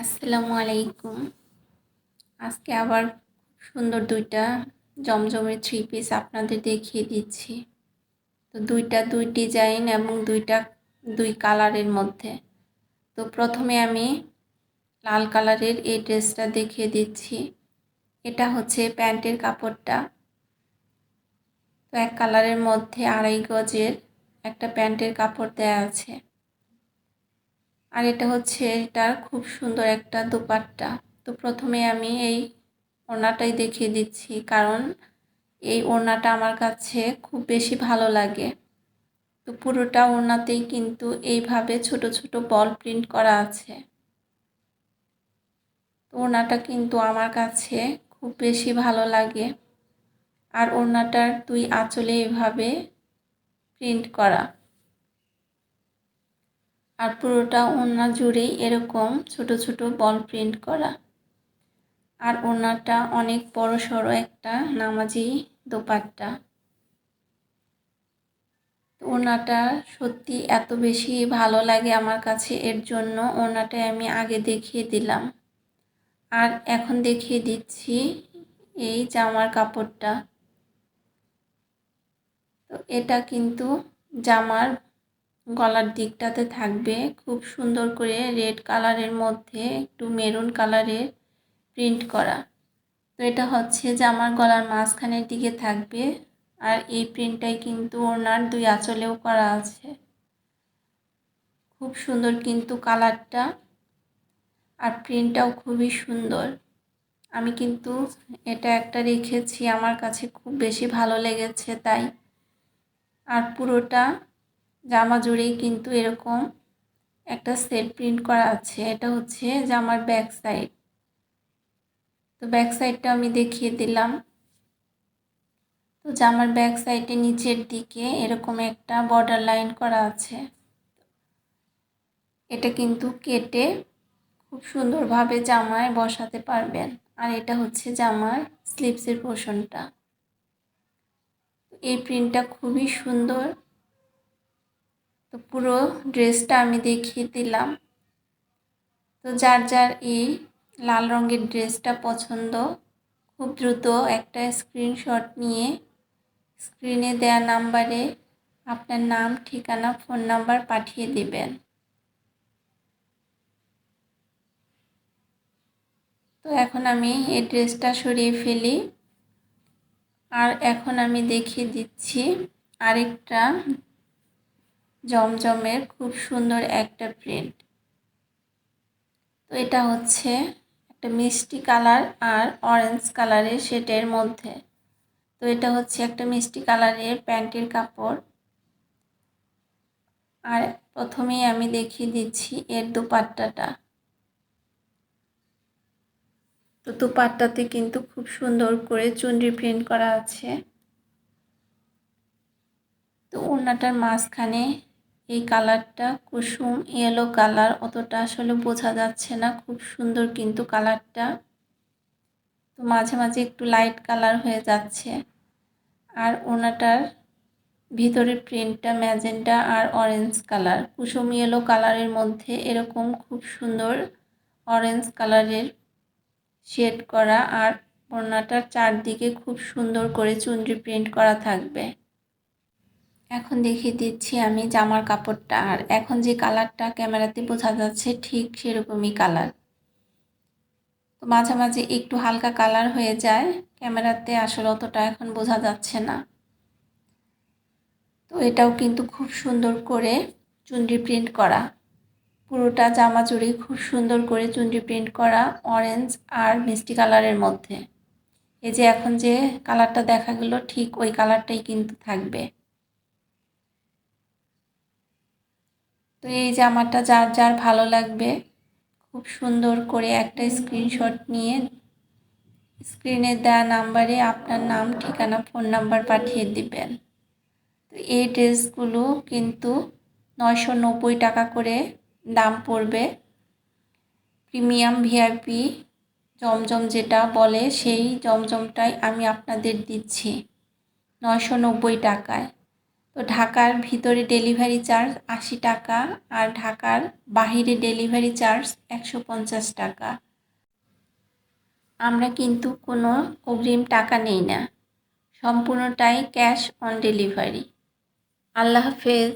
আসসালামু আলাইকুম। আজকে আবার সুন্দর দুইটা জমজমের থ্রি পিস আপনাদের দেখিয়ে দিচ্ছি। তো দুইটা দুই ডিজাইন এবং দুইটা দুই কালারের মধ্যে। তো প্রথমে আমি লাল কালারের এই ড্রেসটা দেখিয়ে দিচ্ছি। এটা হচ্ছে প্যান্টের কাপড়টা। তো এক কালারের মধ্যে আড়াই গজের একটা প্যান্টের কাপড় দেয়া আছে। আর এটা হচ্ছে এটার খুব সুন্দর একটা দোপাট্টা। তো প্রথমে আমি এই ওড়নাটাই দেখিয়ে দিচ্ছি, কারণ এই ওড়নাটা আমার কাছে খুব বেশি ভালো লাগে। তো পুরোটা ওড়নাতেই কিন্তু এইভাবে ছোট ছোট বল প্রিন্ট করা আছে। তো ওড়নাটা কিন্তু আমার কাছে খুব বেশি ভালো লাগে। আর ওড়নাটার দুই আঁচলে এভাবে প্রিন্ট করা। আর পুরোটা ওড়না জুড়েই এরকম ছোট ছোট বল প্রিন্ট করা। আর ওড়নাটা অনেক বড় সড়ো একটা নামাজি দোপাট্টা। ওড়নাটা সত্যি এত বেশি ভালো লাগে আমার কাছে, এর জন্য ওড়নাটা আমি আগে দেখিয়ে দিলাম। আর এখন দেখিয়ে দিচ্ছি এই জামার কাপড়টা। তো এটা কিন্তু জামার গলার দিকটাতে থাকবে। খুব সুন্দর করে রেড কালারের মধ্যে একটু মেরুন কালারের প্রিন্ট করা। তো এটা হচ্ছে যে আমার গলার মাঝখানের দিকে থাকবে। আর এই প্রিন্টটাই কিন্তু ওনার দুই আঁচলেও করা আছে। খুব সুন্দর কিন্তু কালারটা। আর প্রিন্টটাও খুবই সুন্দর। আমি কিন্তু এটা একটা রেখেছি। আমার কাছে খুব বেশি ভালো লেগেছে তাই। আর পুরোটা জামা জুড়েই কিন্তু এরকম একটা সেট প্রিন্ট করা আছে। এটা হচ্ছে জামার ব্যাক সাইড। তো ব্যাক সাইডটা আমি দেখিয়ে দিলাম। তো জামার ব্যাক সাইডে নিচের দিকে এরকম একটা বর্ডার লাইন করা আছে। এটা কিন্তু কেটে খুব সুন্দরভাবে জামায় বসাতে পারবেন। আর এটা হচ্ছে জামার স্লিপসের পোষণটা এই প্রিন্টটা খুবই সুন্দর। তো পুরো ড্রেসটা আমি দেখিয়ে দিলাম। তো যার যার এই লাল রঙের ড্রেসটা পছন্দ, খুব দ্রুত একটা স্ক্রিনশট নিয়ে স্ক্রিনে দেয়া নাম্বারে আপনার নাম, ঠিকানা ফোন নাম্বার পাঠিয়ে দিবেন। তো এখন আমি এই ড্রেসটা সরিয়ে ফেলি। আর এখন আমি দেখিয়ে দিচ্ছি আরেকটা জমজমের খুব সুন্দর একটা প্রিন্ট তো এটা হচ্ছে একটা মিষ্টি কালার আর অরেঞ্জ কালারের শেডের মধ্যে। তো এটা হচ্ছে একটা মিষ্টি কালারের প্যান্টের কাপড়। আর প্রথমেই আমি দেখিয়ে দিচ্ছি এর দুপাট্টাটা। তো দুপাট্টাতে কিন্তু খুব সুন্দর করে চুনরি প্রিন্ট করা আছে। তো ওড়নাটার মাঝখানে এই কালারটা কুসুম ইয়েলো কালার অতটা আসলে বোঝা যাচ্ছে না। খুব সুন্দর কিন্তু কালারটা। তো মাঝে মাঝে একটু লাইট কালার হয়ে যাচ্ছে। আর ওনাটার ভিতরের প্রিন্টটা ম্যাজেন্টা আর অরেঞ্জ কালার কুসুম ইয়েলো কালারের মধ্যে এরকম খুব সুন্দর অরেঞ্জ কালারের শেড করা। আর ওড়নাটার চারদিকে খুব সুন্দর করে চুনরি প্রিন্ট করা থাকবে। এখন দেখিয়ে দিচ্ছি আমি জামার কাপড়টা, আর এখন যে কালারটা ক্যামেরাতে বোঝা যাচ্ছে ঠিক সেরকমই কালার। তো মাঝে মাঝে একটু হালকা কালার হয়ে যায়, ক্যামেরাতে আসলে অতটা এখন বোঝা যাচ্ছে না। তো এটাও কিন্তু খুব সুন্দর করে চুনরি প্রিন্ট করা। পুরোটা জামা জুড়ে খুব সুন্দর করে চুনরি প্রিন্ট করা অরেঞ্জ আর মিষ্টি কালারের মধ্যে। এই যে এখন যে কালারটা দেখা গেল, ঠিক ওই কালারটাই কিন্তু থাকবে। তো এই জামাটা যার যার ভালো লাগবে, খুব সুন্দর করে একটা স্ক্রিনশট নিয়ে স্ক্রিনে দেওয়া নাম্বারে আপনার নাম, ঠিকানা ফোন নাম্বার পাঠিয়ে দিবেন। তো এই ড্রেসগুলো কিন্তু নয়শো নব্বই টাকা করে দাম পড়বে। প্রিমিয়াম ভিআইপি জমজম যেটা বলে সেই জমজমটাই আমি আপনাদের দিচ্ছি, নয়শো নব্বই টাকায়। তো ঢাকার ভিতরে ডেলিভারি চার্জ আশি টাকা আর ঢাকার বাহিরে ডেলিভারি চার্জ একশো পঞ্চাশ টাকা। আমরা কিন্তু কোনো অগ্রিম টাকা নেই না। সম্পূর্ণটাই ক্যাশ অন ডেলিভারি। আল্লাহ হাফেজ।